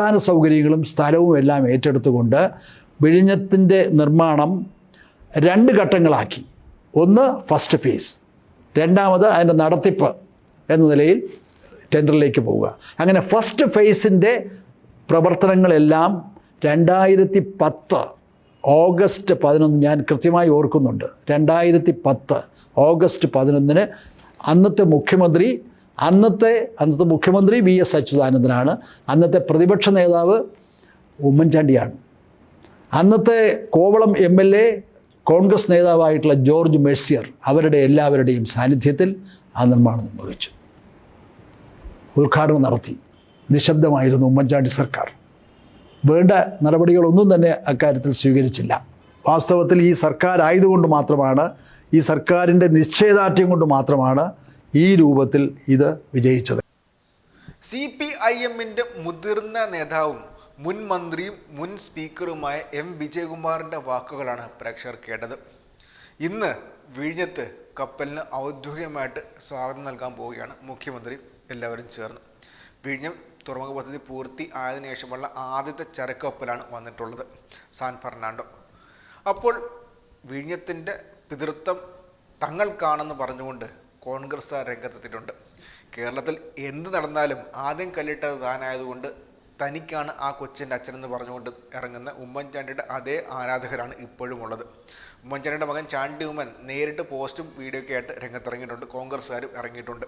അടിസ്ഥാന സൗകര്യങ്ങളും സ്ഥലവും എല്ലാം ഏറ്റെടുത്തുകൊണ്ട് വിഴിഞ്ഞത്തിന്റെ നിർമ്മാണം രണ്ട് ഘട്ടങ്ങളാക്കി. ഒന്ന് ഫസ്റ്റ് ഫേസ് രണ്ടാമത് അതിന്റെ നടത്തിപ്പ് എന്ന നിലയിൽ ടെൻഡറിലേക്ക് പോവുക. അങ്ങനെ ഫസ്റ്റ് ഫേസിന്റെ പ്രവർത്തനങ്ങളെല്ലാം രണ്ടായിരത്തി പത്ത് ഓഗസ്റ്റ് പതിനൊന്ന് ഞാൻ കൃത്യമായി ഓർക്കുന്നുണ്ട്. രണ്ടായിരത്തി പത്ത് ഓഗസ്റ്റ് പതിനൊന്നിന് അന്നത്തെ മുഖ്യമന്ത്രി അന്നത്തെ അന്നത്തെ മുഖ്യമന്ത്രി വി എസ് അച്യുതാനന്ദനാണ്. അന്നത്തെ പ്രതിപക്ഷ നേതാവ് ഉമ്മൻചാണ്ടിയാണ്. അന്നത്തെ Kovalam M L A Congress നേതാവായിട്ടുള്ള George Mercier അവരുടെ എല്ലാവരുടെയും സാന്നിധ്യത്തിൽ ആ നിർമ്മാണം നിർവഹിച്ചു. ഉദ്ഘാടനം നടത്തി. നിശബ്ദമായിരുന്നു ഉമ്മൻചാണ്ടി സർക്കാർ. വേണ്ട നടപടികളൊന്നും തന്നെ അക്കാര്യത്തിൽ സ്വീകരിച്ചില്ല. വാസ്തവത്തിൽ ഈ സർക്കാർ ആയതുകൊണ്ട് മാത്രമാണ് ഈ സർക്കാരിന്റെ നിശ്ചയദാർഢ്യം കൊണ്ട് മാത്രമാണ് ഈ രൂപത്തിൽ ഇത് വിജയിച്ചത്. സി പി ഐ എമ്മിന്റെ മുതിർന്ന നേതാവും മുൻ മന്ത്രിയും മുൻ സ്പീക്കറുമായ എം വിജയകുമാറിന്റെ വാക്കുകളാണ് പ്രേക്ഷകർ കേട്ടത്. ഇന്ന് വിഴിഞ്ഞത്ത് കപ്പലിന് ഔദ്യോഗികമായിട്ട് സ്വാഗതം നൽകാൻ പോവുകയാണ് മുഖ്യമന്ത്രി. എല്ലാവരും ചേർന്ന്. വിഴിഞ്ഞം തുറമുഖ പദ്ധതി പൂർത്തി ആയതിനു ശേഷമുള്ള ആദ്യത്തെ ചരക്കപ്പലാണ് വന്നിട്ടുള്ളത്. San Fernando. അപ്പോൾ വിഴിഞ്ഞത്തിന്റെ പിതൃത്വം തങ്ങൾക്കാണെന്ന് പറഞ്ഞുകൊണ്ട് കോൺഗ്രസ് രംഗത്തെത്തിയിട്ടുണ്ട്. കേരളത്തിൽ എന്ത് നടന്നാലും ആദ്യം കല്ലിട്ടത് താനായതുകൊണ്ട് തനിക്കാണ് ആ കൊച്ചിന്റെ അച്ഛനെന്ന് പറഞ്ഞുകൊണ്ട് ഇറങ്ങുന്ന ഉമ്മൻചാണ്ടിയുടെ അതേ ആരാധകരാണ് ഇപ്പോഴും ഉള്ളത്. ഉമ്മൻചാണ്ടിയുടെ മകൻ ചാണ്ടി ഉമ്മൻ നേരിട്ട് പോസ്റ്റും വീഡിയോ ഒക്കെ ആയിട്ട് രംഗത്തിറങ്ങിയിട്ടുണ്ട്. കോൺഗ്രസ്സുകാരും ഇറങ്ങിയിട്ടുണ്ട്.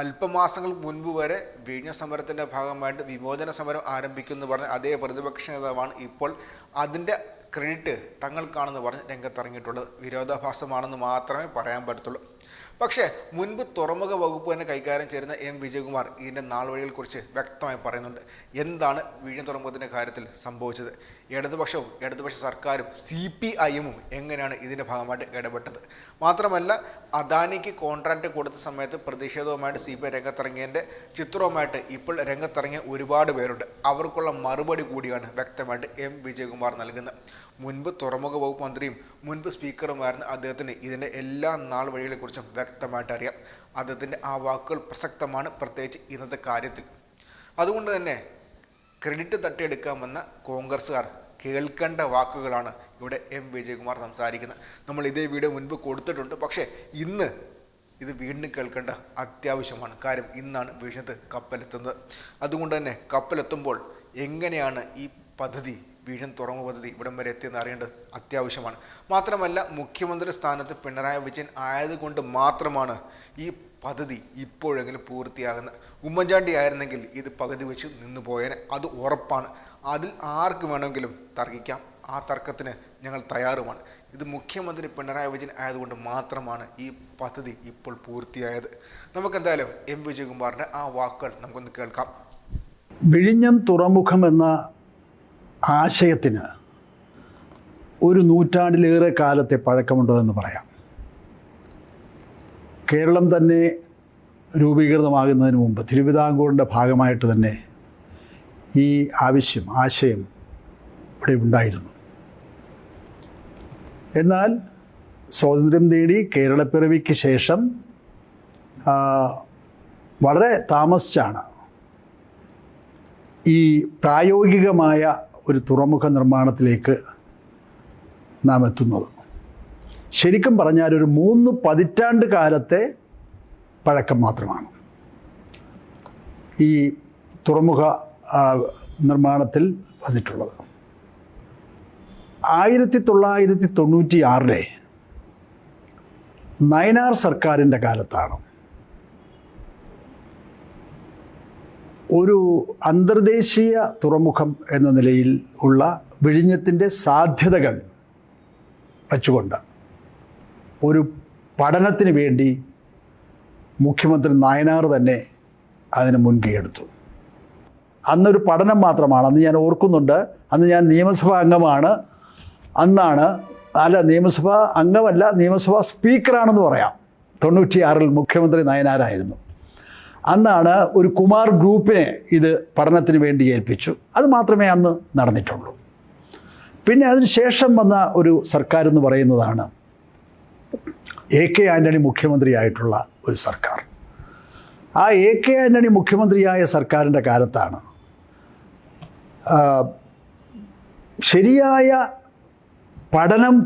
അല്പമാസങ്ങൾ മുൻപ് വരെ വിഴിഞ്ഞ സമരത്തിന്റെ ഭാഗമായിട്ട് വിമോചന സമരം ആരംഭിക്കുമെന്ന് പറഞ്ഞ അതേ പ്രതിപക്ഷ നേതാവാണ് ഇപ്പോൾ അതിന്റെ ക്രെഡിറ്റ് തങ്ങൾക്കാണെന്ന് പറഞ്ഞ് രംഗത്തിറങ്ങിയിട്ടുള്ളത്. വിരോധാഭാസമാണെന്ന് മാത്രമേ പറയാൻ പറ്റത്തുള്ളൂ. പക്ഷേ മുൻപ് തുറമുഖ വകുപ്പ് തന്നെ കൈകാര്യം ചെയ്യുന്ന എം വിജയകുമാർ ഇതിന്റെ നാൾ വഴികളെക്കുറിച്ച് വ്യക്തമായി പറയുന്നുണ്ട്. എന്താണ് വിഴിഞ്ഞ തുറമുഖത്തിന്റെ കാര്യത്തിൽ സംഭവിച്ചത്? ഇടതുപക്ഷവും ഇടതുപക്ഷ സർക്കാരും സി പി ഐഎമ്മും എങ്ങനെയാണ് ഇതിന്റെ ഭാഗമായിട്ട് ഇടപെട്ടത്? മാത്രമല്ല അദാനിക്ക് കോൺട്രാക്റ്റ് കൊടുത്ത സമയത്ത് പ്രതിഷേധവുമായിട്ട് സി പി ഐ രംഗത്തിറങ്ങിയതിന്റെ ചിത്രവുമായിട്ട് ഇപ്പോൾ രംഗത്തിറങ്ങിയ ഒരുപാട് പേരുണ്ട്. അവർക്കുള്ള മറുപടി കൂടിയാണ് വ്യക്തമായിട്ട് എം വിജയകുമാർ നൽകുന്നത്. മുൻപ് തുറമുഖ വകുപ്പ് മന്ത്രിയും മുൻപ് സ്പീക്കറുമായിരുന്ന അദ്ദേഹത്തിന് ഇതിന്റെ എല്ലാ നാൾ വഴികളെക്കുറിച്ചും വ്യക്തമായിട്ട് അറിയാം. അദ്ദേഹത്തിന്റെ ആ വാക്കുകൾ പ്രസക്തമാണ് പ്രത്യേകിച്ച് ഇന്നത്തെ കാര്യത്തിൽ. അതുകൊണ്ട് തന്നെ ക്രെഡിറ്റ് തട്ടിയെടുക്കാൻ വന്ന കോൺഗ്രസ്സുകാർ കേൾക്കേണ്ട വാക്കുകളാണ് ഇവിടെ എം. വിജയകുമാർ സംസാരിക്കുന്നത്. നമ്മൾ ഇതേ വീഡിയോ മുൻപ് കൊടുത്തിട്ടുണ്ട്. പക്ഷേ ഇന്ന് ഇത് വീണ്ടും കേൾക്കേണ്ട അത്യാവശ്യമാണ്. കാര്യം ഇന്നാണ് വിഷയത്ത് കപ്പലെത്തുന്നത്. അതുകൊണ്ട് തന്നെ കപ്പലെത്തുമ്പോൾ എങ്ങനെയാണ് ഈ പദ്ധതി വീഴൻ തുറമു പദ്ധതി ഇവിടം വരെ എത്തിയെന്ന് അറിയേണ്ടത് അത്യാവശ്യമാണ്. മാത്രമല്ല മുഖ്യമന്ത്രി സ്ഥാനത്ത് പിണറായി വിജയൻ ആയതുകൊണ്ട് മാത്രമാണ് ഈ പദ്ധതി ഇപ്പോഴെങ്കിലും പൂർത്തിയാകുന്നത്. ഉമ്മൻചാണ്ടി ആയിരുന്നെങ്കിൽ ഇത് പകുതി വെച്ച് നിന്നു പോയേനെ. അത് ഉറപ്പാണ്. അതിൽ ആർക്ക് വേണമെങ്കിലും തർക്കിക്കാം. ആ തർക്കത്തിന് ഞങ്ങൾ തയ്യാറുമാണ്. ഇത് മുഖ്യമന്ത്രി പിണറായി വിജയൻ ആയതുകൊണ്ട് മാത്രമാണ് ഈ പദ്ധതി ഇപ്പോൾ പൂർത്തിയായത്. നമുക്കെന്തായാലും എം വിജയകുമാറിന്റെ ആ വാക്കുകൾ നമുക്കൊന്ന് കേൾക്കാം. വിഴിഞ്ഞം തുറമുഖം എന്ന ആശയത്തിന് ഒരു നൂറ്റാണ്ടിലേറെ കാലത്തെ പഴക്കമുണ്ടെന്ന് പറയാം. കേരളം തന്നെ രൂപീകൃതമാകുന്നതിന് മുമ്പ് തിരുവിതാംകൂറിന്റെ ഭാഗമായിട്ട് തന്നെ ഈ ആവശ്യം ആശയം ഇവിടെ ഉണ്ടായിരുന്നു. എന്നാൽ സ്വാതന്ത്ര്യം നേടി കേരളപ്പിറവിക്ക് ശേഷം വളരെ താമസിച്ചാണ് ഈ പ്രായോഗികമായ ഒരു തുറമുഖ നിർമ്മാണത്തിലേക്ക് നാം എത്തുന്നത്. ശരിക്കും പറഞ്ഞാൽ ഒരു മൂന്ന് പതിറ്റാണ്ട് കാലത്തെ പഴക്കം മാത്രമാണ്. ഈ തുറമുഖ നിർമ്മാണത്തിൽ വന്നിട്ടുള്ളത്. ആയിരത്തി തൊള്ളായിരത്തി തൊണ്ണൂറ്റി ആറിലെ നയനാർ സർക്കാരിന്റെ കാലത്താണ് ഒരു അന്തർദേശീയ തുറമുഖം എന്ന നിലയിൽ ഉള്ള വിഴിഞ്ഞത്തിന്റെ സാധ്യതകൾ വച്ചുകൊണ്ട് ഒരു പഠനത്തിന് വേണ്ടി മുഖ്യമന്ത്രി നായനാർ തന്നെ അതിന് മുൻകൈയെടുത്തു അന്നൊരു പഠനം മാത്രമാണ് അന്ന് ഞാൻ ഓർക്കുന്നുണ്ട് അന്ന് ഞാൻ നിയമസഭാ അംഗമാണ് അന്നാണ് അല്ല നിയമസഭാ അംഗമല്ല നിയമസഭാ സ്പീക്കറാണെന്ന് പറയാം. തൊണ്ണൂറ്റിയാറിൽ മുഖ്യമന്ത്രി നയനാരായിരുന്നു. അന്നാണ് ഒരു കുമാർ ഗ്രൂപ്പിനെ ഇത് പഠനത്തിന് വേണ്ടി ഏൽപ്പിച്ചു. അത് മാത്രമേ അന്ന് നടന്നിട്ടുള്ളൂ. പിന്നെ അതിന് ശേഷം വന്ന ഒരു സർക്കാർ എന്ന് പറയുന്നതാണ് എ കെ ആന്റണി മുഖ്യമന്ത്രിയായിട്ടുള്ള ഒരു സർക്കാർ. ആ എ കെ ആന്റണി മുഖ്യമന്ത്രിയായ സർക്കാരിന്റെ കാലത്താണ് ശരിയായ പഠനം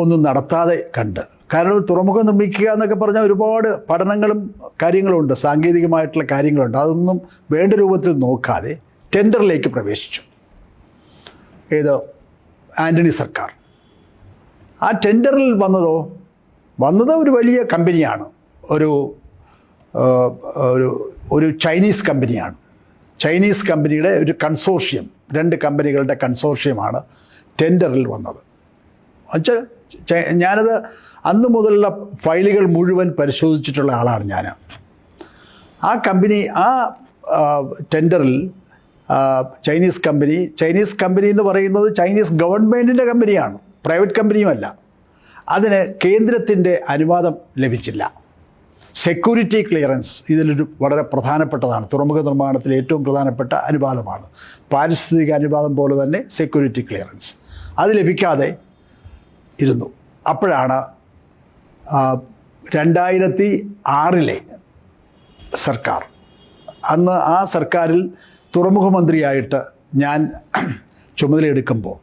ഒന്നും നടത്താതെ കണ്ട് കാരണം തുറമുഖം നിർമ്മിക്കുക എന്നൊക്കെ പറഞ്ഞാൽ ഒരുപാട് പഠനങ്ങളും കാര്യങ്ങളുണ്ട് സാങ്കേതികമായിട്ടുള്ള കാര്യങ്ങളുണ്ട്. അതൊന്നും വേണ്ട രൂപത്തിൽ നോക്കാതെ ടെൻഡറിലേക്ക് പ്രവേശിച്ചു. ഏത് ആന്റണി സർക്കാർ. ആ ടെൻഡറിൽ വന്നതോ വന്നത് ഒരു വലിയ കമ്പനിയാണ്. ഒരു ഒരു ഒരു ചൈനീസ് കമ്പനിയാണ്. ചൈനീസ് കമ്പനിയുടെ ഒരു കൺസോർഷ്യം രണ്ട് കമ്പനികളുടെ കൺസോർഷ്യമാണ് ടെൻഡറിൽ വന്നത്. എന്നുവെച്ചാൽ ചെ- ഞാനത് അന്ന് മുതലുള്ള ഫയലുകൾ മുഴുവൻ പരിശോധിച്ചിട്ടുള്ള ആളാണ് ഞാൻ. ആ കമ്പനി ആ ടെൻഡറിൽ ചൈനീസ് കമ്പനി ചൈനീസ് കമ്പനി എന്ന് പറയുന്നത് ചൈനീസ് ഗവൺമെന്റിന്റെ കമ്പനിയാണ് പ്രൈവറ്റ് കമ്പനിയുമല്ല. അതിന് കേന്ദ്രത്തിന്റെ അനുവാദം ലഭിച്ചില്ല. സെക്യൂരിറ്റി ക്ലിയറൻസ് ഇതിലൊരു വളരെ പ്രധാനപ്പെട്ടതാണ് തുറമുഖ നിർമ്മാണത്തിൽ ഏറ്റവും പ്രധാനപ്പെട്ട അനുവാദമാണ് പാരിസ്ഥിതിക അനുവാദം പോലെ തന്നെ സെക്യൂരിറ്റി ക്ലിയറൻസ്. അത് ലഭിക്കാതെ ഇരുന്നു. അപ്പോഴാണ് രണ്ടായിരത്തി ആറിലെ സർക്കാർ. അന്ന് ആ സർക്കാരിൽ തുറമുഖ മന്ത്രിയായിട്ട് ഞാൻ ചുമതലയെടുക്കുമ്പോൾ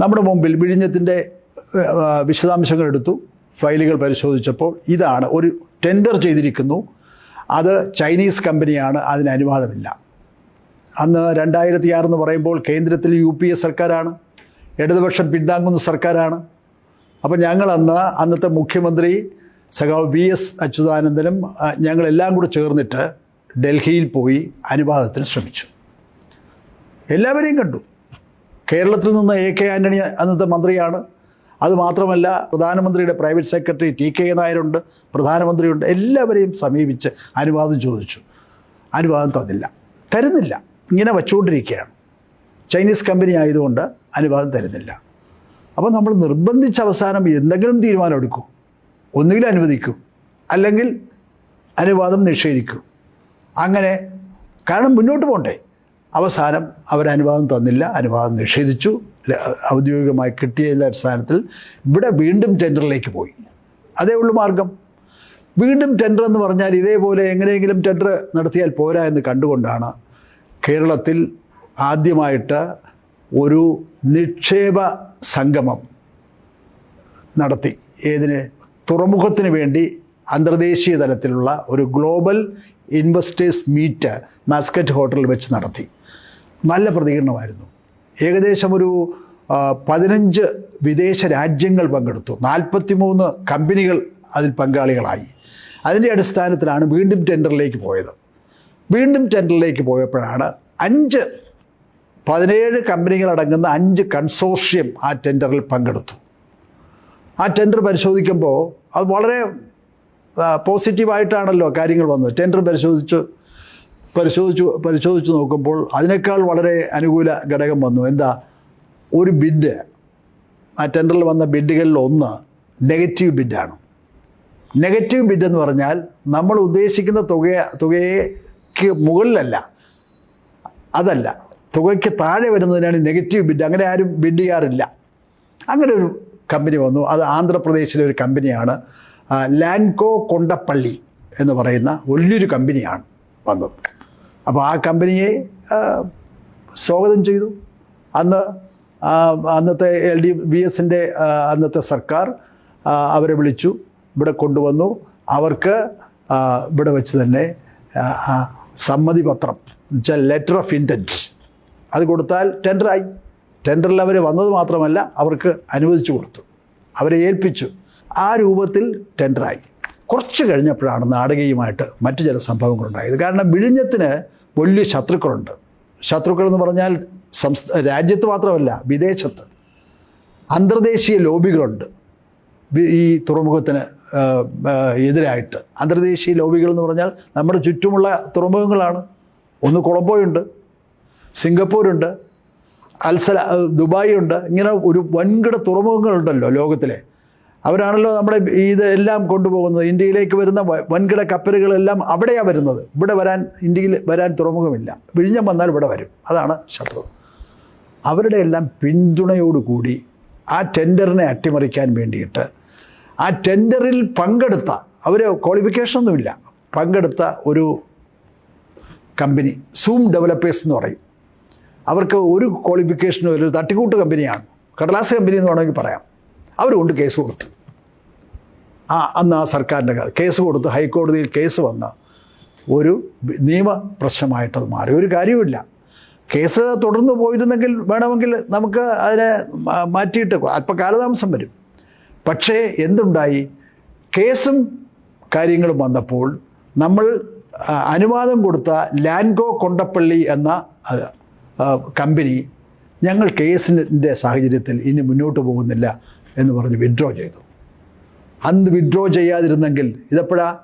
നമ്മുടെ മുമ്പിൽ വിഴിഞ്ഞത്തിന്റെ വിശദാംശങ്ങൾ എടുത്തു ഫയലുകൾ പരിശോധിച്ചപ്പോൾ ഇതാണ് ഒരു ടെൻഡർ ചെയ്തിരിക്കുന്നു. അത് ചൈനീസ് കമ്പനിയാണ് അതിന് അനുവാദമില്ല. അന്ന് രണ്ടായിരത്തി ആറെന്ന് പറയുമ്പോൾ കേന്ദ്രത്തിൽ യു പി എ സർക്കാരാണ് ഇടതുപക്ഷം പിന്താങ്ങുന്ന സർക്കാരാണ് അപ്പോൾ ഞങ്ങൾ അന്ന് അന്നത്തെ മുഖ്യമന്ത്രി സഖാവ് വി എസ് അച്യുതാനന്ദനും ഞങ്ങളെല്ലാം കൂടെ ചേർന്നിട്ട് ഡൽഹിയിൽ പോയി അനുവാദത്തിന് ശ്രമിച്ചു. എല്ലാവരെയും കണ്ടു. കേരളത്തിൽ നിന്ന് എ കെ ആന്റണി അന്നത്തെ മന്ത്രിയാണ്. അതുമാത്രമല്ല പ്രധാനമന്ത്രിയുടെ പ്രൈവറ്റ് സെക്രട്ടറി ടി കെ നായരുണ്ട് പ്രധാനമന്ത്രിയുണ്ട് എല്ലാവരെയും സമീപിച്ച് അനുവാദം ചോദിച്ചു. അനുവാദം തന്നില്ല. തരുന്നില്ല. ഇങ്ങനെ വച്ചുകൊണ്ടിരിക്കുകയാണ്. ചൈനീസ് കമ്പനി ആയതുകൊണ്ട് അനുവാദം തരുന്നില്ല. അപ്പോൾ നമ്മൾ നിർബന്ധിച്ച അവസാനം എന്തെങ്കിലും തീരുമാനം എടുക്കും. ഒന്നുകിൽ അനുവദിക്കൂ. അല്ലെങ്കിൽ അനുവാദം നിഷേധിക്കും. അങ്ങനെ കാരണം മുന്നോട്ട് പോകണ്ടേ അവസാനം അവർ അനുവാദം തന്നില്ല അനുവാദം നിഷേധിച്ചു. ഔദ്യോഗികമായി കിട്ടിയതിന്റെ അടിസ്ഥാനത്തിൽ ഇവിടെ വീണ്ടും ടെൻഡറിലേക്ക് പോയി. അതേ ഉള്ളു മാർഗം. വീണ്ടും ടെൻഡർ എന്ന് പറഞ്ഞാൽ ഇതേപോലെ എങ്ങനെയെങ്കിലും ടെൻഡർ നടത്തിയാൽ പോരാ എന്ന് കണ്ടുകൊണ്ടാണ് കേരളത്തിൽ ആദ്യമായിട്ട് ഒരു നിക്ഷേപ സംഗമം നടത്തി. ഏതിന്? തുറമുഖത്തിന് വേണ്ടി അന്തർദേശീയ തലത്തിലുള്ള ഒരു ഗ്ലോബൽ ഇൻവെസ്റ്റേഴ്സ് മീറ്റ് മാസ്കറ്റ് ഹോട്ടലിൽ വെച്ച് നടത്തി. നല്ല പ്രതികരണമായിരുന്നു. ഏകദേശം ഒരു പതിനഞ്ച് വിദേശ രാജ്യങ്ങൾ പങ്കെടുത്തു. നാൽപ്പത്തിമൂന്ന് കമ്പനികൾ അതിൽ പങ്കാളികളായി. അതിന്റെ അടിസ്ഥാനത്തിലാണ് വീണ്ടും ടെൻഡറിലേക്ക് പോയത്. വീണ്ടും ടെൻഡറിലേക്ക് പോയപ്പോഴാണ് അഞ്ച് പതിനേഴ് കമ്പനികളടങ്ങുന്ന അഞ്ച് കൺസോർഷ്യം ആ ടെൻഡറിൽ പങ്കെടുത്തു. ആ ടെൻഡർ പരിശോധിക്കുമ്പോൾ അത് വളരെ പോസിറ്റീവായിട്ടാണല്ലോ കാര്യങ്ങൾ വന്നത്. ടെൻഡർ പരിശോധിച്ചു പരിശോധിച്ചു പരിശോധിച്ച് നോക്കുമ്പോൾ അതിനേക്കാൾ വളരെ അനുകൂല ഘടകം വന്നു. എന്താ? ഒരു ബിഡ് ആ ടെൻഡറിൽ വന്ന ബിഡുകളിൽ ഒന്ന് നെഗറ്റീവ് ബിഡാണ്. നെഗറ്റീവ് ബിഡ് എന്ന് പറഞ്ഞാൽ നമ്മൾ ഉദ്ദേശിക്കുന്ന തുക തുകയ്ക്ക് മുകളിലല്ല അതല്ല. തുകയ്ക്ക് താഴെ വരുന്നതിനാണ് നെഗറ്റീവ് ബിഡ് അങ്ങനെ ആരും ബിഡ് ചെയ്യാറില്ല. അങ്ങനെ ഒരു കമ്പനി വന്നു. അത് ആന്ധ്രാപ്രദേശിലെ ഒരു കമ്പനിയാണ് ലാൻകോ കൊണ്ടപ്പള്ളി എന്ന് പറയുന്ന വലിയൊരു കമ്പനിയാണ് വന്നത്. അപ്പോൾ ആ കമ്പനിയെ സ്വാഗതം ചെയ്തു. അന്ന് അന്നത്തെ എൽ ഡി ബി എസിന്റെ അന്നത്തെ സർക്കാർ അവരെ വിളിച്ചു. ഇവിടെ കൊണ്ടുവന്നു. അവർക്ക് ഇവിടെ വെച്ച് തന്നെ സമ്മതിപത്രം വെച്ചാൽ ലെറ്റർ ഓഫ് ഇന്റന്റ് അത് കൊടുത്താൽ ടെൻഡറായി. ടെൻഡറിൽ അവർ വന്നത് മാത്രമല്ല അവർക്ക് അനുവദിച്ചു കൊടുത്തു. അവരെ ഏൽപ്പിച്ചു. ആ രൂപത്തിൽ ടെൻഡറായി. കുറച്ച് കഴിഞ്ഞപ്പോഴാണ് നാടകീയമായിട്ട് മറ്റു ചില സംഭവങ്ങളുണ്ടായത്. കാരണം വിഴിഞ്ഞത്തിന് വലിയ ശത്രുക്കളുണ്ട്. ശത്രുക്കൾ എന്ന് പറഞ്ഞാൽ സംസ്ഥ രാജ്യത്ത് മാത്രമല്ല വിദേശത്ത്. അന്തർദേശീയ ലോബികളുണ്ട്. ഈ തുറമുഖത്തിന് എതിരായിട്ട്. അന്തർദേശീയ ലോബികൾ എന്ന് പറഞ്ഞാൽ നമ്മുടെ ചുറ്റുമുള്ള തുറമുഖങ്ങളാണ്. ഒന്ന് കൊളംബോയുണ്ട്. സിംഗപ്പൂരുണ്ട് അൽസല ദുബായ് ഉണ്ട് ഇങ്ങനെ ഒരു വൻകിട തുറമുഖങ്ങളുണ്ടല്ലോ ലോകത്തിലെ. അവരാണല്ലോ നമ്മുടെ ഇതെല്ലാം കൊണ്ടുപോകുന്നത്. ഇന്ത്യയിലേക്ക് വരുന്ന വൻകിട കപ്പലുകളെല്ലാം അവിടെയാണ് വരുന്നത്. ഇവിടെ വരാൻ ഇന്ത്യയിൽ വരാൻ തുറമുഖമില്ല. വിഴിഞ്ഞം വന്നാൽ ഇവിടെ വരും. അതാണ് ശത്രു. അവരുടെ എല്ലാം പിന്തുണയോടുകൂടി ആ ടെൻഡറിനെ അട്ടിമറിക്കാൻ വേണ്ടിയിട്ട് ആ ടെൻഡറിൽ പങ്കെടുത്ത അവർ ക്വാളിഫിക്കേഷനൊന്നുമില്ല. പങ്കെടുത്ത ഒരു കമ്പനി സൂം ഡെവലപ്പേഴ്സ് എന്ന് പറയും. അവർക്ക് ഒരു ക്വാളിഫിക്കേഷനും ഒരു തട്ടിക്കൂട്ട് കമ്പനിയാണ്. കടലാസ് കമ്പനി എന്ന് വേണമെങ്കിൽ പറയാം. അവരുകൊണ്ട് കേസ് കൊടുത്തു. ആ അന്ന് ആ സർക്കാരിന്റെ കേസ് കൊടുത്ത് ഹൈക്കോടതിയിൽ കേസ് വന്ന ഒരു നിയമ പ്രശ്നമായിട്ടത് മാറി. ഒരു കാര്യവുമില്ല. കേസ് തുടർന്ന് പോയിരുന്നെങ്കിൽ വേണമെങ്കിൽ നമുക്ക് അതിനെ മാറ്റിയിട്ട് അല്പ കാലതാമസം വരും. പക്ഷേ എന്തുണ്ടായി? കേസും കാര്യങ്ങളും വന്നപ്പോൾ നമ്മൾ അനുവാദം കൊടുത്ത ലാൻഗോ കൊണ്ടപ്പള്ളി എന്ന കമ്പനി ഞങ്ങൾ കേസിന്റെ സാഹചര്യത്തിൽ ഇനി മുന്നോട്ട് പോകുന്നില്ല എന്ന് പറഞ്ഞ് വിഡ്രോ ചെയ്തു. അന്ന് വിഡ്രോ ചെയ്യാതിരുന്നെങ്കിൽ ഇതെപ്പോഴാ?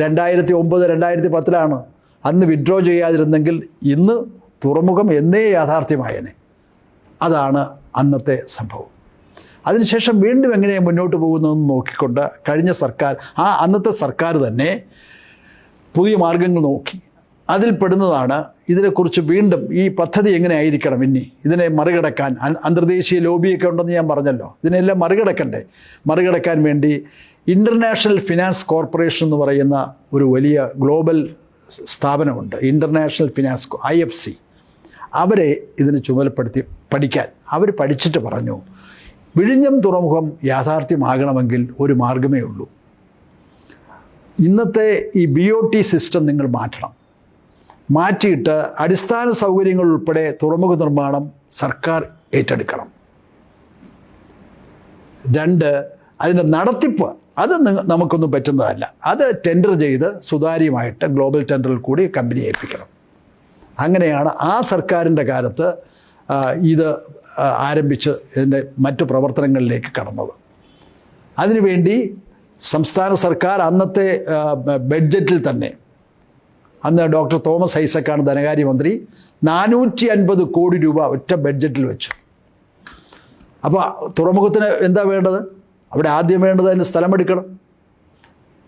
രണ്ടായിരത്തി ഒമ്പത് രണ്ടായിരത്തി പത്തിലാണ് അന്ന് വിഡ്രോ ചെയ്യാതിരുന്നെങ്കിൽ ഇന്ന് തുറമുഖം എന്നേ യാഥാർത്ഥ്യമായേനെ. അതാണ് അന്നത്തെ സംഭവം. അതിനുശേഷം വീണ്ടും എങ്ങനെയാണ് മുന്നോട്ട് പോകുന്നതെന്ന് നോക്കിക്കൊണ്ട് കഴിഞ്ഞ സർക്കാർ ആ അന്നത്തെ സർക്കാർ തന്നെ പുതിയ മാർഗങ്ങൾ നോക്കി. അതിൽ പെടുന്നതാണ് ഇതിനെക്കുറിച്ച് വീണ്ടും ഈ പദ്ധതി എങ്ങനെ ആയിരിക്കണം ഇനി? ഇതിനെ മറികടക്കാൻ അന്തർദേശീയ ലോബിയൊക്കെ ഉണ്ടെന്ന് ഞാൻ പറഞ്ഞല്ലോ. ഇതിനെല്ലാം മറികടക്കണ്ടേ? മറികടക്കാൻ വേണ്ടി ഇന്റർനാഷണൽ ഫിനാൻസ് കോർപ്പറേഷൻ എന്ന് പറയുന്ന ഒരു വലിയ global സ്ഥാപനമുണ്ട്. International Finance I F C. അവരെ ഇതിന് ചുമതലപ്പെടുത്തി പഠിക്കാൻ. അവർ പഠിച്ചിട്ട് പറഞ്ഞു വിഴിഞ്ഞം തുറമുഖം യാഥാർത്ഥ്യമാകണമെങ്കിൽ ഒരു മാർഗമേ ഉള്ളൂ. ഇന്നത്തെ ഈ ബി ഒ ടി സിസ്റ്റം നിങ്ങൾ മാറ്റണം. മാറ്റിയിട്ട് അടിസ്ഥാന സൗകര്യങ്ങൾ ഉൾപ്പെടെ തുറമുഖ നിർമ്മാണം സർക്കാർ ഏറ്റെടുക്കണം. രണ്ട് അതിന്റെ നടത്തിപ്പ് അത് നമുക്കൊന്നും പറ്റുന്നതല്ല. അത് ടെൻഡർ ചെയ്ത് സുതാര്യമായിട്ട് ഗ്ലോബൽ ടെൻഡറിൽ കൂടി കമ്പനി ഏൽപ്പിക്കണം. അങ്ങനെയാണ് ആ സർക്കാരിന്റെ കാലത്ത് ഇത് ആരംഭിച്ച് ഇതിന്റെ മറ്റു പ്രവർത്തനങ്ങളിലേക്ക് കടന്നത്. അതിനുവേണ്ടി സംസ്ഥാന സർക്കാർ അന്നത്തെ ബഡ്ജറ്റിൽ തന്നെ അന്ന് ഡോക്ടർ തോമസ് ഐസക്കാണ് ധനകാര്യമന്ത്രി. നാനൂറ്റി അൻപത് കോടി രൂപ ഒറ്റ ബഡ്ജറ്റിൽ വെച്ചു. അപ്പോൾ തുറമുഖത്തിന് എന്താ വേണ്ടത്? അവിടെ ആദ്യം വേണ്ടത് അതിന് സ്ഥലമെടുക്കണം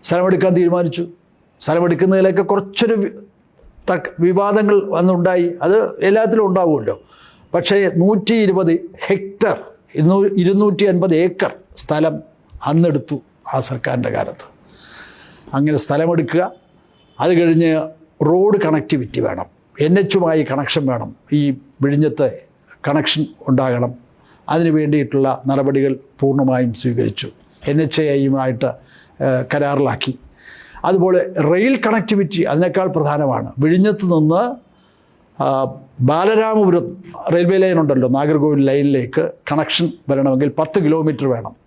സ്ഥലമെടുക്കാൻ തീരുമാനിച്ചു. സ്ഥലമെടുക്കുന്നതിലൊക്കെ കുറച്ചൊരു വിവാദങ്ങൾ വന്നുണ്ടായി. അത് എല്ലാത്തിലും ഉണ്ടാവുമല്ലോ. പക്ഷേ നൂറ്റി ഇരുപത് ഹെക്ടർ ഇരുന്നൂ ഇരുന്നൂറ്റി അൻപത് ഏക്കർ സ്ഥലം അന്നെടുത്തു ആ സർക്കാരിന്റെ കാലത്ത്. അങ്ങനെ സ്ഥലമെടുക്കുക. അത് കഴിഞ്ഞ് റോഡ് കണക്ടിവിറ്റി വേണം. എൻ എച്ചുമായി കണക്ഷൻ വേണം. ഈ വിഴിഞ്ഞത്തെ കണക്ഷൻ ഉണ്ടാകണം. അതിന് വേണ്ടിയിട്ടുള്ള നടപടികൾ പൂർണമായും സ്വീകരിച്ചു. എൻ എച്ച് ഐയുമായിട്ട് കരാറിലാക്കി. അതുപോലെ റെയിൽ കണക്ടിവിറ്റി അതിനേക്കാൾ പ്രധാനമാണ്. വിഴിഞ്ഞത്ത് നിന്ന് ബാലരാമപുരം റെയിൽവേ ലൈൻ ഉണ്ടല്ലോ നാഗർകോവിൽ ലൈനിലേക്ക് കണക്ഷൻ വരണമെങ്കിൽ പത്ത് കിലോമീറ്റർ വേണം.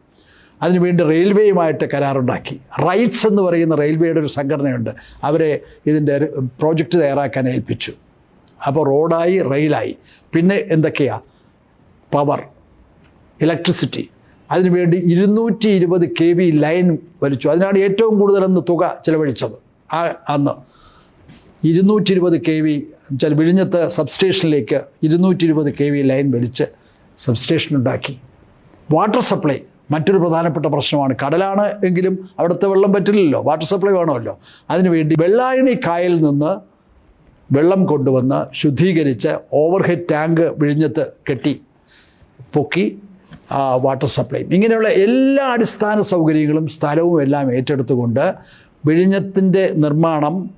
അതിനുവേണ്ടി റെയിൽവേയുമായിട്ട് കരാറുണ്ടാക്കി. റൈറ്റ്സ് എന്ന് പറയുന്ന റെയിൽവേയുടെ ഒരു സംഘടനയുണ്ട്. അവരെ ഇതിന്റെ പ്രോജക്റ്റ് തയ്യാറാക്കാൻ ഏൽപ്പിച്ചു. അപ്പോൾ റോഡായി റെയിലായി. പിന്നെ എന്തൊക്കെയാ? Power electricity. അതിനുവേണ്ടി ഇരുന്നൂറ്റി ഇരുപത് കെ വി ലൈൻ വലിച്ചു. അതിനാണ് ഏറ്റവും കൂടുതലെന്ന് തുക ചിലവഴിച്ചത്. ആ അന്ന് ഇരുന്നൂറ്റി ഇരുപത് കെ വി ചില വിഴിഞ്ഞത്ത് സബ്സ്റ്റേഷനിലേക്ക് ഇരുന്നൂറ്റി ഇരുപത് കെ വി ലൈൻ വലിച്ച് സബ്സ്റ്റേഷൻ ഉണ്ടാക്കി വാട്ടർ സപ്ലൈ മറ്റൊരു പ്രധാനപ്പെട്ട പ്രശ്നമാണ്. കടലാണ് എങ്കിലും അവിടുത്തെ വെള്ളം പറ്റില്ലല്ലോ. വാട്ടർ സപ്ലൈ വേണമല്ലോ. അതിനുവേണ്ടി വെള്ളായണി കായലിൽ നിന്ന് വെള്ളം കൊണ്ടുവന്ന് ശുദ്ധീകരിച്ച് ഓവർഹെഡ് ടാങ്ക് വിഴിഞ്ഞത്ത് കെട്ടി പൊക്കി വാട്ടർ സപ്ലൈ ഇങ്ങനെയുള്ള എല്ലാ അടിസ്ഥാന സൗകര്യങ്ങളും സ്ഥലവും എല്ലാം ഏറ്റെടുത്തുകൊണ്ട് വിഴിഞ്ഞത്തിന്റെ നിർമ്മാണം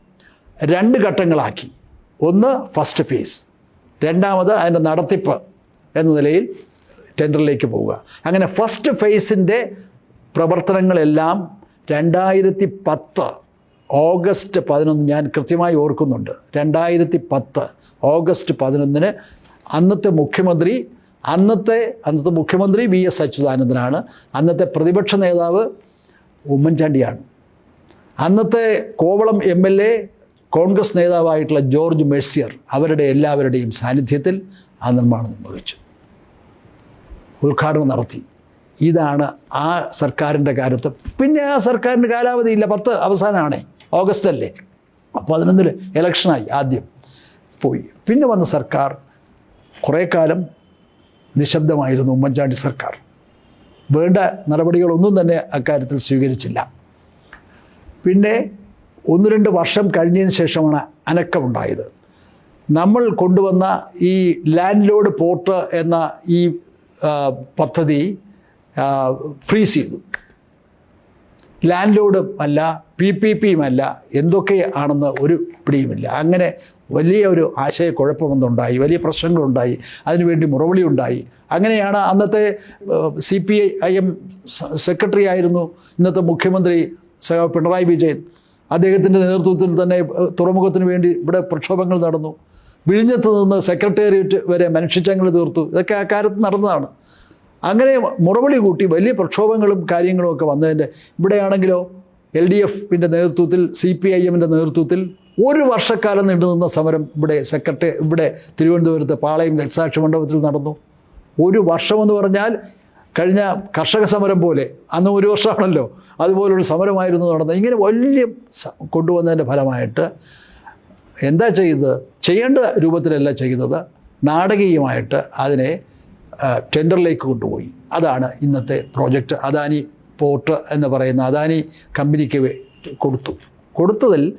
രണ്ട് ഘട്ടങ്ങളാക്കി. ഒന്ന് ഫസ്റ്റ് ഫേസ് രണ്ടാമത് അതിന്റെ നടത്തിപ്പ് എന്ന നിലയിൽ ടെൻഡറിലേക്ക് പോവുക. അങ്ങനെ ഫസ്റ്റ് ഫേസിന്റെ പ്രവർത്തനങ്ങളെല്ലാം രണ്ടായിരത്തി പത്ത് ഓഗസ്റ്റ് പതിനൊന്ന് ഞാൻ കൃത്യമായി ഓർക്കുന്നുണ്ട്. രണ്ടായിരത്തി പത്ത് ഓഗസ്റ്റ് പതിനൊന്നിന് അന്നത്തെ മുഖ്യമന്ത്രി അന്നത്തെ അന്നത്തെ മുഖ്യമന്ത്രി വി എസ് അച്യുതാനന്ദനാണ്. അന്നത്തെ പ്രതിപക്ഷ നേതാവ് ഉമ്മൻചാണ്ടിയാണ്. അന്നത്തെ Kovalam M L A Congress നേതാവായിട്ടുള്ള George Mercier അവരുടെ എല്ലാവരുടെയും സാന്നിധ്യത്തിൽ ആ നിർമ്മാണം നിർവഹിച്ചു. ഉദ്ഘാടനം നടത്തി. ഇതാണ് ആ സർക്കാരിന്റെ കാലത്ത്. പിന്നെ ആ സർക്കാരിന്റെ കാലാവധിയില്ല പത്ത് അവസാനമാണേ. ഓഗസ്റ്റ് അല്ലേ? അപ്പോൾ പതിനൊന്നിൽ ഇലക്ഷനായി ആദ്യം പോയി. പിന്നെ വന്ന സർക്കാർ കുറേ കാലം നിശബ്ദമായിരുന്നു ഉമ്മൻചാണ്ടി സർക്കാർ. വേണ്ട നടപടികളൊന്നും തന്നെ അക്കാര്യത്തിൽ സ്വീകരിച്ചില്ല. പിന്നെ ഒന്ന് രണ്ട് വർഷം കഴിഞ്ഞതിന് ശേഷമാണ് അനക്കമുണ്ടായത്. നമ്മൾ കൊണ്ടുവന്ന ഈ ലാൻഡ് ലോഡ് പോർട്ട് എന്ന ഈ പദ്ധതി ഫ്രീസ് ചെയ്തു. ലാൻഡ് ലോഡും അല്ല പി പി പിയും അല്ല എന്തൊക്കെ ആണെന്ന് ഒരു പിടിയുമില്ല. അങ്ങനെ വലിയ ഒരു ആശയക്കുഴപ്പമൊന്നുണ്ടായി വലിയ പ്രശ്നങ്ങളുണ്ടായി അതിനുവേണ്ടി മുറവിളി ഉണ്ടായി അങ്ങനെയാണ് അന്നത്തെ C P I M secretary ആയിരുന്നു ഇന്നത്തെ മുഖ്യമന്ത്രി പിണറായി വിജയൻ. അദ്ദേഹത്തിന്റെ നേതൃത്വത്തിൽ തന്നെ തുറമുഖത്തിന് വേണ്ടി ഇവിടെ പ്രക്ഷോഭങ്ങൾ നടന്നു. വിഴിഞ്ഞത്ത് നിന്ന് സെക്രട്ടേറിയറ്റ് വരെ മനുഷ്യച്ചങ്ങൾ തീർത്തു. ഇതൊക്കെ ആ കാലത്ത് നടന്നതാണ്. അങ്ങനെ മുറവിളി കൂട്ടി വലിയ പ്രക്ഷോഭങ്ങളും കാര്യങ്ങളും ഒക്കെ വന്നതിന്റെ ഇവിടെയാണെങ്കിലോ എൽ ഡി എഫിന്റെ നേതൃത്വത്തിൽ സി പി ഐ എമ്മിന്റെ നേതൃത്വത്തിൽ ഒരു വർഷക്കാലം നീണ്ടു നിന്ന സമരം ഇവിടെ സെക്രട്ടറി ഇവിടെ തിരുവനന്തപുരത്ത് പാളയം രക്സാക്ഷി മണ്ഡപത്തിൽ നടന്നു. ഒരു വർഷമെന്ന് പറഞ്ഞാൽ കഴിഞ്ഞ കർഷക സമരം പോലെ അന്ന് ഒരു വർഷമാണല്ലോ. അതുപോലൊരു സമരമായിരുന്നു നടന്നത്. ഇങ്ങനെ വലിയ കൊണ്ടുവന്നതിന്റെ ഫലമായിട്ട് എന്താ ചെയ്തത് ചെയ്യേണ്ട രൂപത്തിലല്ല ചെയ്യുന്നത് നാടകീയമായിട്ട് അതിനെ ടെൻഡറിലേക്ക് കൊണ്ടുപോയി. അതാണ് ഇന്നത്തെ പ്രോജക്റ്റ് അദാനി പോർട്ട് എന്ന് പറയുന്ന അദാനി കമ്പനിക്ക് കൊടുത്തു. കൊടുത്തതിൽ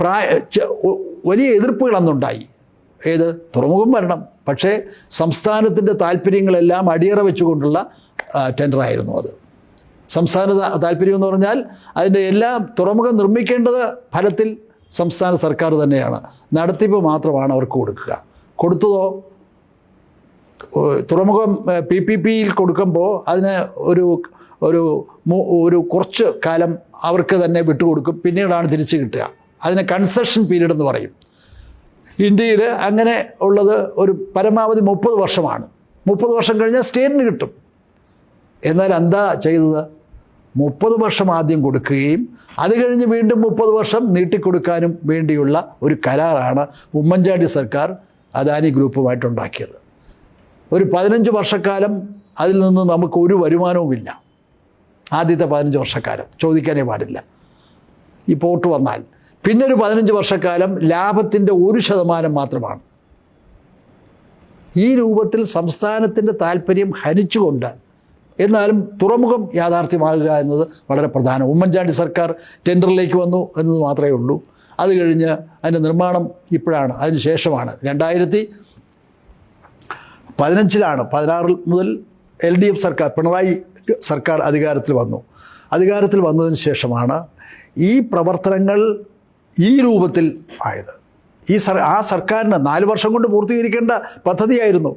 പ്രായ വലിയ എതിർപ്പുകൾ അന്നുണ്ടായി ഏത്? തുറമുഖം വരണം. പക്ഷേ സംസ്ഥാനത്തിന്റെ താല്പര്യങ്ങളെല്ലാം അടിയറ വെച്ചുകൊണ്ടുള്ള ടെൻഡറായിരുന്നു അത്. സംസ്ഥാന താല്പര്യം എന്ന് പറഞ്ഞാൽ അതിന്റെ എല്ലാം തുറമുഖം നിർമ്മിക്കേണ്ടത് ഫലത്തിൽ സംസ്ഥാന സർക്കാർ തന്നെയാണ്. നടത്തിപ്പ് മാത്രമാണ് അവർക്ക് കൊടുക്കുക. കൊടുത്തതോ തുറമുഖം പി പി പിയിൽ കൊടുക്കുമ്പോൾ അതിന് ഒരു ഒരു ഒരു കുറച്ച് കാലം അവർക്ക് തന്നെ വിട്ടുകൊടുക്കും. പിന്നീടാണ് തിരിച്ചു കിട്ടുക. അതിന് കൺസെഷൻ പീരീഡ് എന്ന് പറയും. ഇന്ത്യയിൽ അങ്ങനെ ഉള്ളത് ഒരു പരമാവധി മുപ്പത് വർഷമാണ്. മുപ്പത് വർഷം കഴിഞ്ഞാൽ സ്റ്റേറ്റിന് കിട്ടും. എന്നാൽ എന്താ ചെയ്തത്? മുപ്പത് വർഷം ആദ്യം കൊടുക്കുകയും അത് കഴിഞ്ഞ് വീണ്ടും മുപ്പത് വർഷം നീട്ടിക്കൊടുക്കാനും വേണ്ടിയുള്ള ഒരു കരാറാണ് ഉമ്മൻചാണ്ടി സർക്കാർ അദാനി ഗ്രൂപ്പുമായിട്ടുണ്ടാക്കിയത്. ഒരു പതിനഞ്ച് വർഷക്കാലം അതിൽ നിന്ന് നമുക്ക് ഒരു വരുമാനവുമില്ല. ആദ്യത്തെ പതിനഞ്ച് വർഷക്കാലം ചോദിക്കാനേ പാടില്ല. ഈ പോർട്ട് വന്നാൽ പിന്നെ ഒരു പതിനഞ്ച് വർഷക്കാലം ലാഭത്തിന്റെ ഒരു ശതമാനം മാത്രമാണ്. ഈ രൂപത്തിൽ സംസ്ഥാനത്തിന്റെ താല്പര്യം ഹനിച്ചുകൊണ്ട് എന്നാലും തുറമുഖം യാഥാർത്ഥ്യമാകുക എന്നത് വളരെ പ്രധാനം. ഉമ്മൻചാണ്ടി സർക്കാർ ടെൻഡറിലേക്ക് വന്നു എന്നത് മാത്രമേ ഉള്ളൂ. അത് കഴിഞ്ഞ് അതിന്റെ നിർമ്മാണം ഇപ്പോഴാണ് അതിന് ശേഷമാണ്. രണ്ടായിരത്തി പതിനഞ്ചിലാണ് പതിനാറിൽ മുതൽ എൽ ഡി എഫ് സർക്കാർ പിണറായി സർക്കാർ അധികാരത്തിൽ വന്നു. അധികാരത്തിൽ വന്നതിന് ശേഷമാണ് ഈ പ്രവർത്തനങ്ങൾ ഈ രൂപത്തിൽ ആയത്. ഈ സർ ആ സർക്കാരിന് നാല് വർഷം കൊണ്ട് പൂർത്തീകരിക്കേണ്ട പദ്ധതിയായിരുന്നു.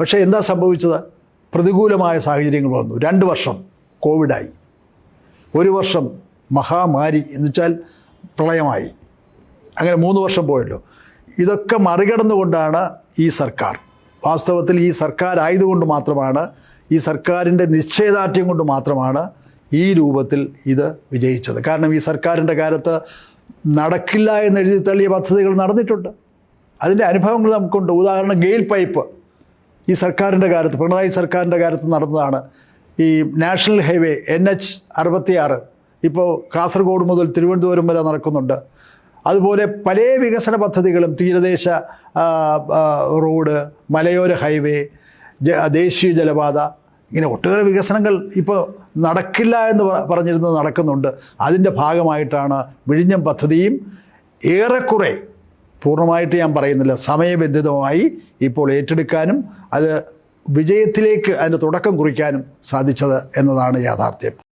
പക്ഷേ എന്താ സംഭവിച്ചത്? പ്രതികൂലമായ സാഹചര്യങ്ങൾ വന്നു. രണ്ട് വർഷം കോവിഡായി. ഒരു വർഷം മഹാമാരി എന്ന് വെച്ചാൽ പ്രളയമായി. അങ്ങനെ മൂന്ന് വർഷം പോയല്ലോ. ഇതൊക്കെ മറികടന്നുകൊണ്ടാണ് ഈ സർക്കാർ. വാസ്തവത്തിൽ ഈ സർക്കാർ ആയതുകൊണ്ട് മാത്രമാണ് ഈ സർക്കാരിന്റെ നിശ്ചയദാർഢ്യം കൊണ്ട് മാത്രമാണ് ഈ രൂപത്തിൽ ഇത് വിജയിച്ചത്. കാരണം ഈ സർക്കാരിന്റെ കാലത്ത് നടക്കില്ല എന്ന് എഴുതി തള്ളിയ പദ്ധതികൾ നടന്നിട്ടുണ്ട്. അതിന്റെ അനുഭവങ്ങൾ നമുക്കുണ്ട്. ഉദാഹരണം ഗെയിൽ പൈപ്പ്. ഈ സർക്കാരിന്റെ കാലത്ത് പിണറായി സർക്കാരിന്റെ കാലത്ത് നടന്നതാണ്. ഈ നാഷണൽ ഹൈവേ എൻ എച്ച് അറുപത്തിയാറ് ഇപ്പോൾ കാസർഗോഡ് മുതൽ തിരുവനന്തപുരം വരെ നടക്കുന്നുണ്ട്. അതുപോലെ പല വികസന പദ്ധതികളും തീരദേശ റോഡ് മലയോര ഹൈവേ ദേശീയ ജലപാത ഇങ്ങനെ ഒട്ടേറെ വികസനങ്ങൾ ഇപ്പോൾ നടക്കില്ല എന്ന് പറഞ്ഞിരുന്നത് നടക്കുന്നുണ്ട്. അതിന്റെ ഭാഗമായിട്ടാണ് വിഴിഞ്ഞം പദ്ധതിയും ഏറെക്കുറെ പൂർണമായിട്ട് ഞാൻ പറയുന്നില്ല. സമയബന്ധിതമായി ഇപ്പോൾ ഏറ്റെടുക്കാനും അത് വിജയത്തിലേക്ക് അതിന്റെ തുടക്കം കുറിക്കാനും സാധിച്ചത് എന്നതാണ് യാഥാർത്ഥ്യം.